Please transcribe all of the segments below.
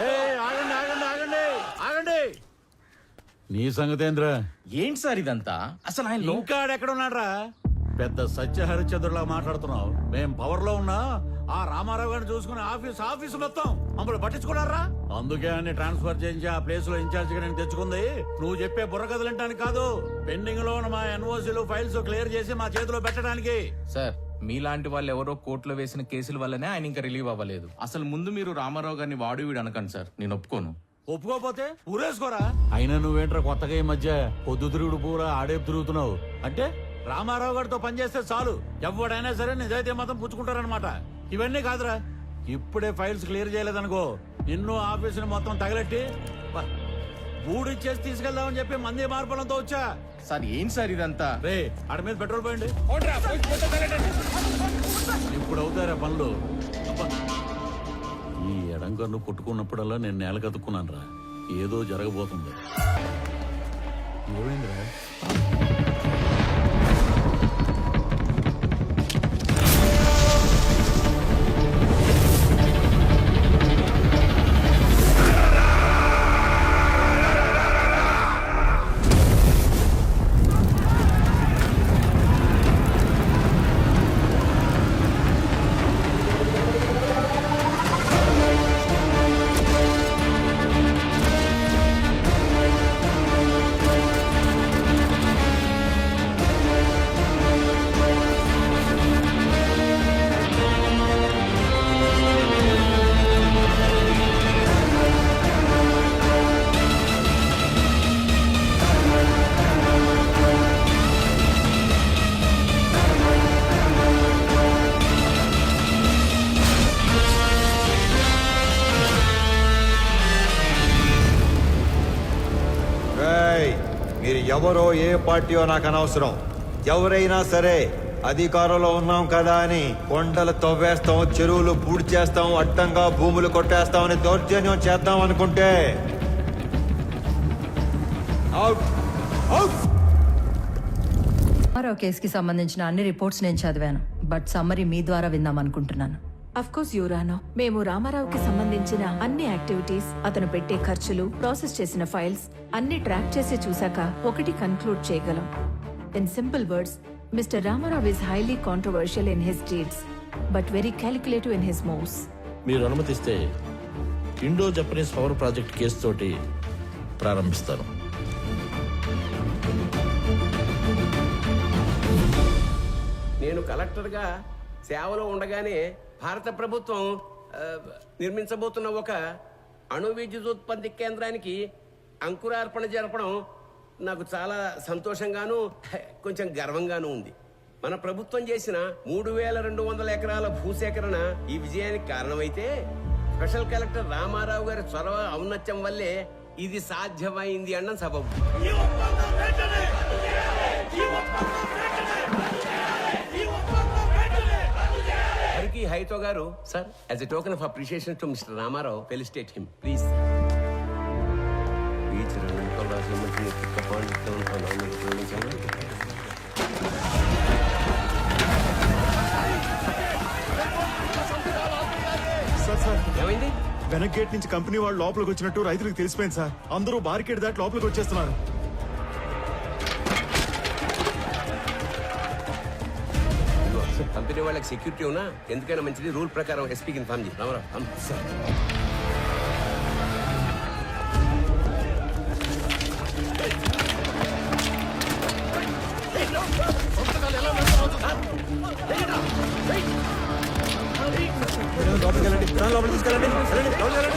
ఏయ్, ఆగండి ఆగండి ఆగండి ఆగండి. నీ సంగతేంద్ర ఏంటి సార్ ఇదంతా? అసలు ఆయన లో- ఇంకా ఎక్కడ ఉన్నాడ్రా పెద్ద సత్య హరిశ్చంద్రులా మాట్లాడుతున్నావు. మేం పవర్లో ఉన్నా ఆ రామారావు గారిని చూసుకుని ఆఫీస్ ఆఫీస్ మొత్తం మమ్మల్ని పట్టించుకున్నారా అందుకే అన్ని ట్రాన్స్ఫర్ చేయించి ఆ ప్లేస్లో ఇన్ఛార్జ్గా నేను తెచ్చుకుంది. నువ్వు చెప్పే బుర్రకథలు వినడానికి కాదు. పెండింగ్లో ఉన్న మా ఎన్ఓసీలు ఫైల్స్ క్లియర్ చేసి మా చేతిలో పెట్టడానికి. సార్ మీలాంటి వాళ్ళు ఎవరో కోర్టులో వేసిన కేసుల వల్లనే ఆయన ఇంకా రిలీవ్ అవ్వలేదు. అసలు ముందు మీరు రామారావు గారిని వాడు వీడు అనకండి సార్. నేను ఒప్పుకోను. ఒప్పుకోపోతే ఊరేసుకోరా? అయినా నువ్వేంట్రా కొత్తగా ఈ మధ్య పొద్దు తిరుగుడు పూరా ఆడే తిరుగుతున్నావు? అంటే రామారావు గారితో పనిచేస్తే చాలు. ఎవడైనా సరే నిజాయితీ మాత్రం పుచ్చుకుంటారనమాట ఇవన్నీ కాదురా. ఇప్పుడే ఫైల్స్ క్లియర్ చేయలేదనుకో నిన్ను ఆఫీసుని మొత్తం తగలెట్టి బూడిచ్చేసి తీసుకెళ్దామని చెప్పి మంది మార్పులంతో వచ్చా. సార్ ఏంటి సార్ ఇదంతా? రే ఆడ మీద పెట్రోల్ పోయండి. ఇప్పుడు అవుతారా పనులు? అబ్బా. ఈ ఎడం కన్ను కొట్టుకున్నప్పుడల్లా నేను నేల కతుక్కున్నాను రా ఏదో జరగబోతుంది. ఏమైందిరా? ఏ పార్టీయో నాకు అనవసరం. ఎవరైనా సరే అధికారంలో ఉన్నాం కదా అని కొండలు తవ్వేస్తాం చెరువులు పూడి చేస్తాం అడ్డంగా భూములు కొట్టేస్తామని దౌర్జన్యం చేద్దాం అనుకుంటే. అవుట్. అవుట్. మరో కేసుకి సంబంధించిన అన్ని రిపోర్ట్స్ నేను చదివాను. బట్ సమ్మరీ మీ ద్వారా విందాం అనుకుంటున్నాను. అఫ్ కోర్స్ యువరానో మేము రామారావుకి సంబంధించిన అన్ని యాక్టివిటీస్ అతను పెట్టే ఖర్చులు ప్రాసెస్ చేసిన ఫైల్స్ అన్ని ట్రాక్ చేసి చూశాక ఒకటి కన్క్లూడ్ చేయగలం. In simple words mister Ramarao is highly controversial in his deeds but very calculative in his moves మీరు అనుమతిస్తే Indo Japanese power project case తోటి ప్రారంభిస్తాను. నేను కలెక్టర్గా సేవలో ఉండగానే భారత ప్రభుత్వం నిర్మించబోతున్న ఒక అణు విద్యుత్ కేంద్రానికి అంకురార్పణ జరపడం నాకు చాలా సంతోషంగాను కొంచెం గర్వంగాను ఉంది. మన ప్రభుత్వం చేసిన మూడు వేల రెండు వందల ఎకరాల భూసేకరణ ఈ విజయానికి కారణమైతే స్పెషల్ కలెక్టర్ రామారావు గారి చొరవ ఔన్నత్యం వల్లే ఇది సాధ్యమైంది అన్న సబబు. హైతో గారు sir as a token of appreciation to mister Ramarao felicitate him please sir sir ఏమైంది? వెనక్ గేట్ నుంచి కంపెనీ వాళ్ళు లోపలికి వచ్చినట్టు రైతులకు తెలిసిపోయింది సార్. అందరూ బార్కెట్ దాటి లోపలికి వచ్చేస్తున్నారు. కంపెనీ వాళ్ళకి సెక్యూరిటీ ఉన్నా ఎందుకైనా మంచిది. రూల్ ప్రకారం ఎస్పీకి ఇన్ఫార్మ్ చేయి రామారావు అమ్. లోపలికి వెళ్ళండి. లోపలికి తీసుకెళ్ళండి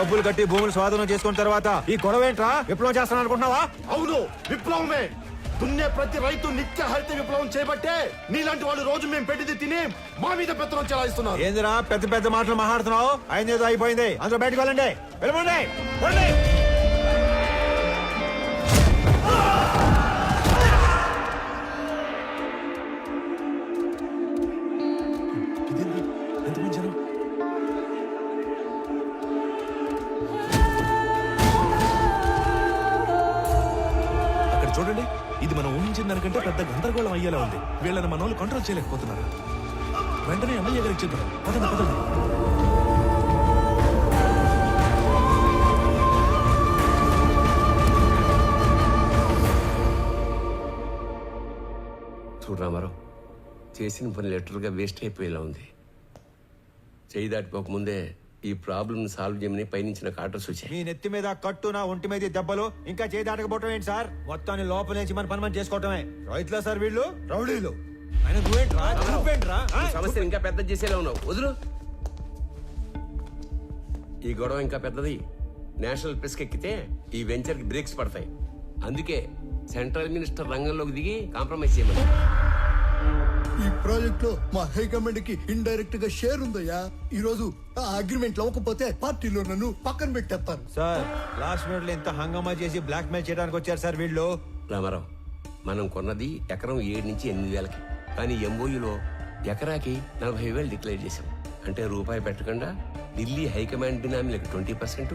డబ్బులు కట్టి భూములు స్వాధీనం చేసుకున్న తర్వాత ఈ గొడవ ఏంట్రా? విప్లవం చేస్తాను అనుకుంటున్నావా? అవును విప్లవమే. దున్నే ప్రతి రైతు నిత్య హరిత విప్లవం చేపట్టే. నీలాంటి వాళ్ళు రోజు మేము పెట్టింది తిని మా మీద పెత్తనం చెలాయిస్తున్నారు. ఏందిరా? పెద్ద పెద్ద మాటలు మాట్లాడుతున్నావు? అయింది ఏదో అయిపోయింది. అందరూ బయటకు వెళ్ళండి. వెళ్ళమండి చూడండి ఇది మనం ఊహించిన దానికంటే పెద్ద గందరగోళం అయ్యేలా ఉంది. వీళ్ళని మన వాళ్ళు కంట్రోల్ చేయలేకపోతున్నారు. వెంటనే ఎమ్మెల్యే గారికి చెప్తారు పదండి పదండి. చూడు రామారావు చేసిన పని లెటర్గా వేస్ట్ అయిపోయేలా ఉంది. చేయి దాటిపోకముందే ఈ ప్రాబ్లమ్ సాల్వ్ చేయమని పైనుంచి నాకు ఆర్డర్స్ వచ్చాయి. మీ నెత్తి మీద కట్టు నా ఒంటి మీద దెబ్బలు ఇంకా చేయి దాటకపోవటం ఏంటి సార్? మొత్తాన్ని లోపల నుంచి మన పని మనం చేసుకోవటమే. రైతులా సార్ వీళ్ళు? రౌడీలు. ఆయన నువ్వేంట్రా? నువ్వేంట్రా? ఆ? ఈ సమస్యను ఇంకా పెద్ద చేసేలా ఉన్నావు. వదులు. ఈ గొడవ ఇంకా పెద్దది. నేషనల్ ప్రెస్కి ఎక్కితే ఈ వెంచర్కి బ్రేక్స్ పడతాయి. అందుకే సెంట్రల్ మినిస్టర్ రంగంలోకి దిగి కాంప్రమైజ్ చేయమని. ఈ ప్రాజెక్ట్లో మా హైకమాండ్కి ఇండైరెక్ట్గా షేర్ ఉందయ్యా. ఈ రోజు ఆ అగ్రిమెంట్ అవ్వకపోతే పార్టీలో నన్ను పక్కన పెట్టేస్తాను సార్ లాస్ట్ మినిట్లో ఇంత హంగామా చేసి బ్లాక్ మెయిల్ చేయడానికి వచ్చారు సార్ వీళ్ళు. రామారావు మనం కొన్నది ఎకరం ఏడు నుంచి ఎనిమిది వేలకి. కానీ ఎంఓయూలో ఎకరాకి నలభై వేలు డిక్లేర్ చేశాం. అంటే రూపాయి పెట్టకుండా ఢిల్లీ హైకమాండ్ బినామీలకు ట్వంటీ పర్సెంట్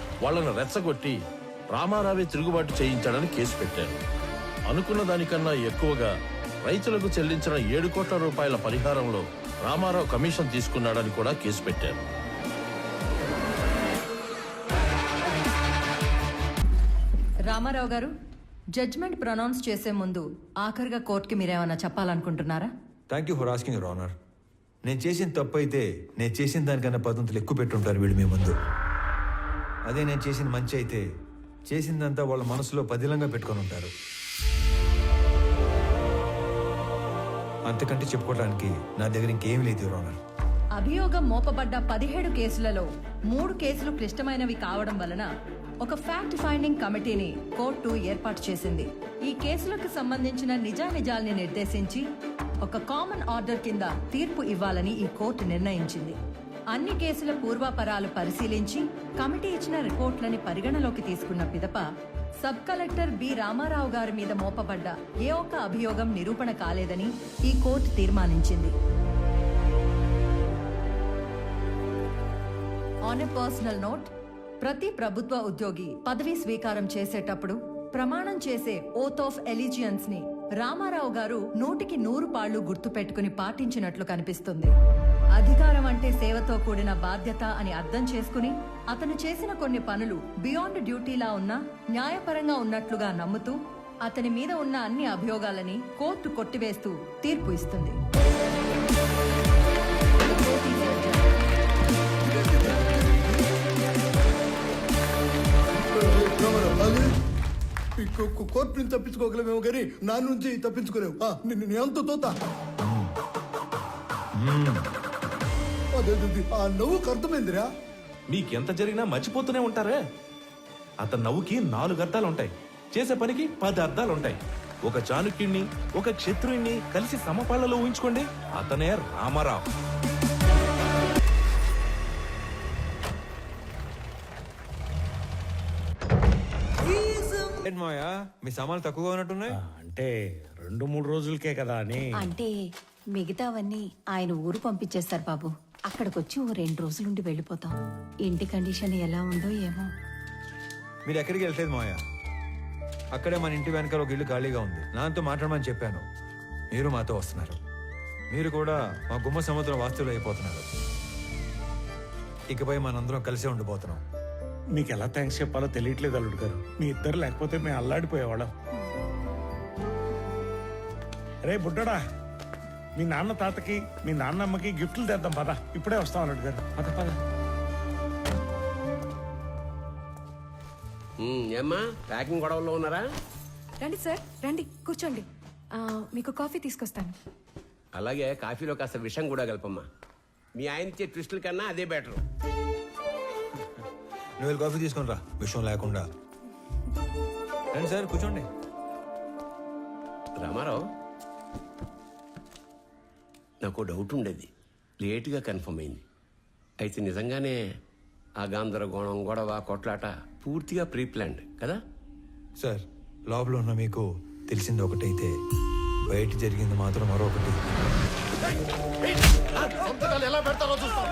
వాళ్ళను రెచ్చగొట్టి రామారావే తిరుగుబాటు చేయించాడని కేసు పెట్టారు. అనుకున్న దానికన్నా ఎక్కువగా రైతులకు చెల్లించిన ఏడు కోట్ల రూపాయల పరిహారంలో రామారావు కమిషన్ తీసుకున్నాడని కూడా కేసు పెట్టారు. రామారావు గారు జడ్జ్మెంట్ ప్రొనౌన్స్ చేసే ముందు ఆఖరిగా కోర్టుకి మీరేమన్నా చెప్పాలనుకుంటున్నారా? Thank you for asking your honour నేను చేసిన తప్పు అయితే నేను చేసిన దానికన్నా పదంతులు ఎక్కువ పెట్టుంటారు వీళ్ళు మీ ముందు. అదే నేను చేసిన మంచి అయితే చేసిందంతా వాళ్ళ మనసులో పదిలంగా పెట్టుకొని ఉంటారు. అంతకంటే చెప్పుకోవడానికి నా దగ్గర ఇంకేం లేదు రోనర్ అభియోగం మోపబడ్డ పదిహేడు కేసులలో మూడు కేసులు క్లిష్టమైనవి కావడం వలన ఒక ఫ్యాక్ట్ ఫైండింగ్ కమిటీని కోర్టు ఏర్పాటు చేసింది. ఈ కేసులకు సంబంధించిన నిజానిజాల్ని నిర్దేశించి ఒక కామన్ ఆర్డర్ కింద తీర్పు ఇవ్వాలని ఈ కోర్టు నిర్ణయించింది. అన్ని కేసుల పూర్వాపరాలు పరిశీలించి కమిటీ ఇచ్చిన రిపోర్ట్లని పరిగణలోకి తీసుకున్న పిదప సబ్ కలెక్టర్ బి రామారావు గారి మీద మోపబడ్డ ఏ ఒక్క అభియోగం నిరూపణ కాలేదని ఈ కోర్టు తీర్మానించింది. ఆన్ ఎ పర్సనల్ నోట్ ప్రతి ప్రభుత్వ ఉద్యోగి పదవీ స్వీకారం చేసేటప్పుడు ప్రమాణం చేసే ఓత్ ఆఫ్ ఎలిజియన్స్ని రామారావు గారు నూటికి నూరు పాళ్ళు గుర్తుపెట్టుకుని పాటించినట్లు కనిపిస్తుంది. అధికారం అంటే సేవతో కూడిన బాధ్యత అని అర్థం చేసుకుని అతను చేసిన కొన్ని పనులు బియాండ్ డ్యూటీలా ఉన్నా న్యాయపరంగా ఉన్నట్లుగా నమ్ముతూ అతని మీద ఉన్న అన్ని అభియోగాలని కోర్టు కొట్టివేస్తూ తీర్పు ఇస్తుంది. కోర్టు నుంచి తప్పించుకోగలమేమో కానీ నా నుంచి తప్పించుకోలేవు. అంత తోత. ఆ నవ్వుకు అర్థమైందిరా? మీకెంత జరిగినా మర్చిపోతూనే ఉంటారే? అతని నవ్వుకి నాలుగు అర్థాలు ఉంటాయి చేసే పనికి పది అర్థాలు ఉంటాయి ఒక చాణుక్యుణ్ణి ఒక క్షత్రుణ్ణి కలిసి సమపాళ్ళలో ఊహించుకోండి. అతనే రామారావు. మాయా మీ సామాన్లు తక్కువగా ఉన్నట్టున్నాయి? అంటే రెండు మూడు రోజులకే కదా అని. అంటే మిగతావన్నీ ఆయన ఊరు పంపించేస్తారు బాబు. అక్కడికొచ్చి ఓ రెండు రోజులుండి వెళ్ళిపోతాం. ఇంటి కండిషన్ ఎలా ఉందో ఏమో. మీరు ఎక్కడికి వెళ్తలేదు మాయా అక్కడే మన ఇంటి వెనకాల ఒక ఇల్లు ఖాళీగా ఉంది. నాతో మాట్లాడమని చెప్పాను. మీరు మాతో వస్తున్నారు. మీరు కూడా మా గుమ్మ సముద్రం వాస్తువులు అయిపోతున్నారు. ఇకపై మనందరం కలిసే ఉండిపోతున్నాం. మీకు ఎలా థ్యాంక్స్ చెప్పాలో తెలియట్లేదు అల్లుడు గారు. మీ ఇద్దరు లేకపోతే మేము అల్లాడిపోయేవాళ్ళం. రే బుడ్డడా. మీ నాన్న తాతకి మీ నాన్నమ్మకి గిఫ్ట్లు తెద్దాం పద. ఇప్పుడే వస్తాం అల్లుడు గారు. పద పద. ఉమ్, ఏమ్మా? ప్యాకింగ్ గొడవల్లో ఉన్నారా? రండి సార్ రండి కూర్చోండి. ఆ, మీకు కాఫీ తీసుకొస్తాను. అలాగే కాఫీలో కాస్త విషం కూడా కలపమ్మా. మీ ఆయన ఇచ్చే ట్విస్టుల కన్నా అదే బెటర్. నువ్వు వెళ్ళి కాఫీ తీసుకుని రా విషయం లేకుండా. రండి సార్ కూర్చోండి. రామారావు నాకు డౌట్ ఉండేది. లేటుగా కన్ఫర్మ్ అయింది. అయితే నిజంగానే ఆ గందరగోళం గొడవ కొట్లాట పూర్తిగా ప్రీ ప్లాన్డ్ కదా? సార్ లోపల ఉన్న మీకు తెలిసింది ఒకటైతే బయట జరిగింది మాత్రం మరొకటి. ఎలా పెడతారో చూస్తాం.